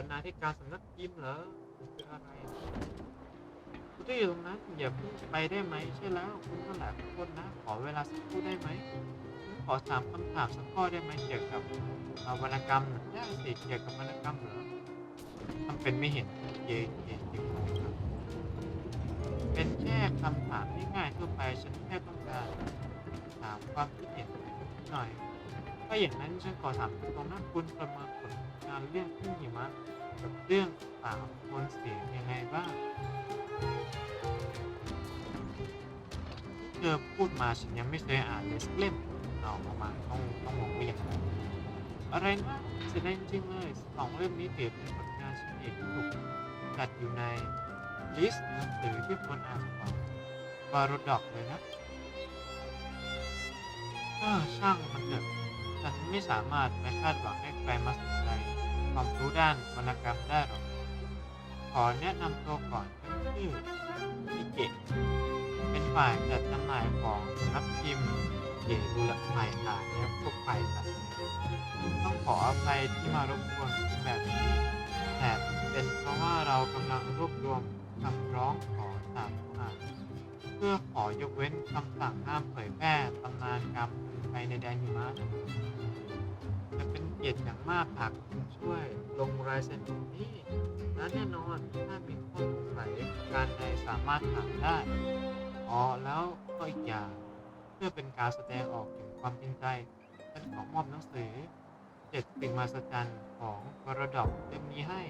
รรณาธิการสำนักพิมพ์เหรอคืออะไรคุณที่อยู่ตรงนั้นอย่าเพิ่งไปได้ไหมใช่แล้วคุณก็หลายคนนะ ขอเวลาสักครู่ได้ไหมขอถามคำถามสักข้อได้ไหมเกี่ยวกับวรรณกรรมน่ะได้สิเกี่ยวกับวรรณกรรมเหรอทำเป็นไม่เห็นเยเยเยงงครับเป็นแค่คำถามที่ง่ายทั่วไปฉันแค่ต้องการถามความคิดเห็นหน่อย ถ้าอย่างนั้นฉันขอถามตรงๆนะคุณประเมินผลงานเรื่องขึ้นหิมะกับเรื่องสาวคนเสียงยังไงบ้างเธอพูดมาฉันยังไม่เคยอ่านเลยสักเล่มเอาออกมาต้องต้องมองว่าอย่างไรอะไรนะเสียดายจริงเลยสองเล่มนี้ถือเป็นผลงานชิ้นเอกที่ถูกจัดอยู่ในลิสต์หนังสือที่ควรอ่านของบาโรดอกเลยนะเออช่างมันเถอะ ไม่สามารถไปคาดหวังให้ใครมาสนใจความรู้ด้านวรรณกรรมได้หรอก ขอแนะนำตัวก่อนชื่อมิเกะเป็นฝ่ายจัดจำหน่ายของนักพิมพ์เก๋ดูละฝ่ายขาและพวกฝ่ายตัดต้องขออภัยที่มารบกวนแบบนี้แต่เป็นเพราะว่าเรากำลังรวบรวมคำร้องขอจากผู้อ่าน พื่อขอยกเว้นคำสั่งห้ามเผยแพร่ตำนานกรรมไปในแดนหิมะจะเป็นเกียรติอย่างมากหากคุณช่วยลงรายเซ็นนี้และแน่นอนถ้ามีข้อสงสัยการใดสามารถถามได้อ๋อแล้วก็อีกอย่างเพื่อเป็นการแสดงออกถึงความจริงใจฉันขอมอบหนังสือเจ็ดสิ่งมหัศจรรย์ของวรดอกเล่มนี้ให้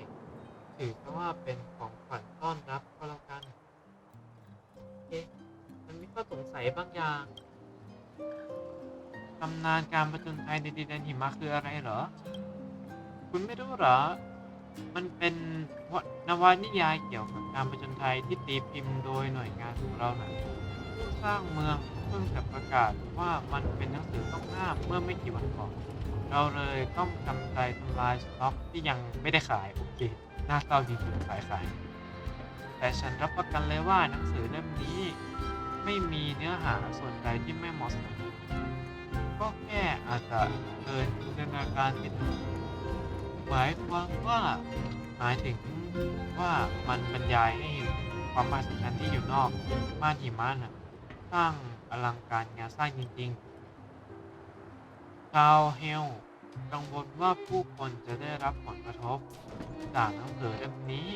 ถือว่าเป็นของขวัญต้อนรับก็แล้วกัน มันมีข้อสงสัยบางอย่างตำนานการประจนภัยในดินแดนหิมะคืออะไรเหรอ คุณไม่รู้เหรอ มันเป็นนวนิยายเกี่ยวกับการประจนภัยที่ตีพิมพ์โดยหน่วยงานของเรานะผู้สร้างเมืองเพิ่งจะประกาศว่ามันเป็นหนังสือต้องห้ามเมื่อไม่กี่วันก่อน เราเลยต้องจำใจทำลายสต็อกที่ยังไม่ได้ขาย โอเคน่าเศร้าจริงๆขายขายแต่ฉันรับประกันเลยว่าหนังสือเล่มนี้ ไม่มีเนื้อหาส่วนใดที่ไม่เหมาะสม ก็แค่อาจจะเกินจินตนาการนิดหน่อยหมายความว่าหมายถึงว่ามันบรรยายให้เห็นความมหัศจรรย์ที่อยู่นอกม่านหิมะน่ะสร้างอลังการงานสร้างจริงๆชาวเฮลกังวลว่าผู้คนจะได้รับผลกระทบ จากหนังสือเล่มนี้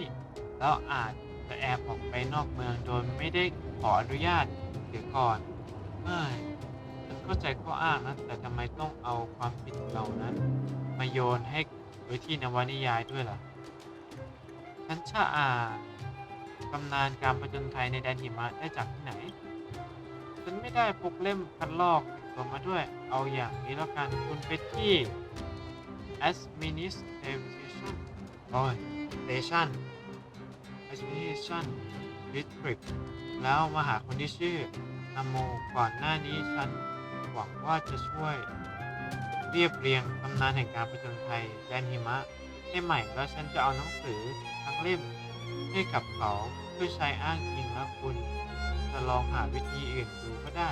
แล้วอาจจะแอบออกไปนอกเมืองโดยไม่ได้ ขออนุญาตเสียก่อนเอ้ยฉันเข้าใจข้ออ้างนะ แต่ทำไมต้องเอาความผิดเหล่านั้น มาโยนให้ไว้ที่นวนิยายด้วยล่ะ ฉันชะอ่านตำนานการประจนภัยในแดนหิมะได้จากที่ไหน ฉันไม่ได้พกเล่มคัดลอกตัวมาด้วย เอาอย่างนี้แล้วกันคุณไปที่ administration โอ้ย station administration district แล้วมาหาคนที่ชื่อนโมก่อนหน้านี้ฉันหวังว่าจะช่วย เรียบเรียงตำนานแห่งการประจนภัยแดนหิมะให้ใหม่แล้วฉันจะเอาหนังสือทั้งเล่มให้กับเขาเพื่อใช้อ้างอิงแล้วคุณ จะลองหาวิธีอื่นดูก็ได้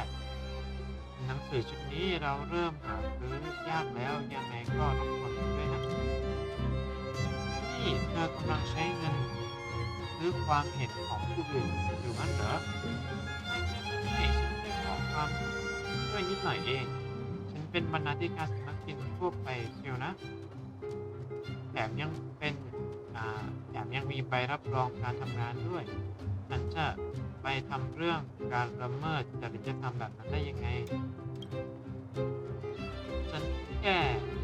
หนังสือชุดนี้เราเริ่มหาซื้อยากแล้วยังไงก็รบกวนด้วยนะนี่เธอกำลังใช้เงิน ซื้อความเห็นของผู้อื่นอยู่งั้นเหรอไม่ฉันแค่ขอความช่วยนิดหน่อยเอง ฉันเป็นบรรณาธิการสำนักพิมพ์ทั่วไปเชียวนะ แถมยังเป็นอ่าแถมยังมีใบรับรองการทำงานด้วย ฉันจะไปทำเรื่องการละเมิดจริยธรรมแบบนั้นได้ยังไง ฉันแค่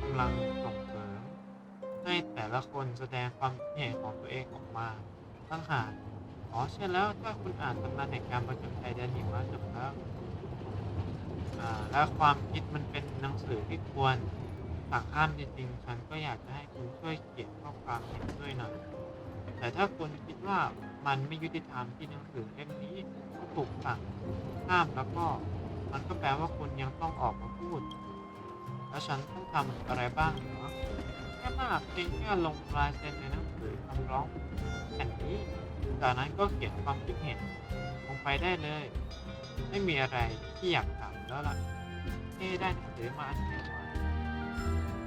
กำลังส่งเสริมให้แต่ละคนแสดงความเห็นของตัวเองออกมา ตั้งหากอ๋อใช่แล้วถ้าคุณอ่านตำนานแห่งการประจนภัยแดนหิมะจบแล้วอ่าและความคิดมันเป็นหนังสือที่ควรสั่งห้ามจริงๆ ฉันก็อยากจะให้คุณช่วยเขียนข้อความเห็นด้วยหน่อย แต่ถ้าคุณคิดว่ามันไม่ยุติธรรมที่หนังสือเล่มนี้ถูกสั่งห้ามแล้วก็มันก็แปลว่าคุณยังต้องออกมาพูด แล้วฉันต้องทำอะไรบ้างเหรอแค่มากเพียงแค่ลงลายเซ็นในหนังสือคำร้อง แผ่นนี้จากนั้นก็เขียนความคิดเห็นลงไปได้เลย ไม่มีอะไรที่อยากถามแล้วล่ะเอ้ได้หนังสือมาอันเดียว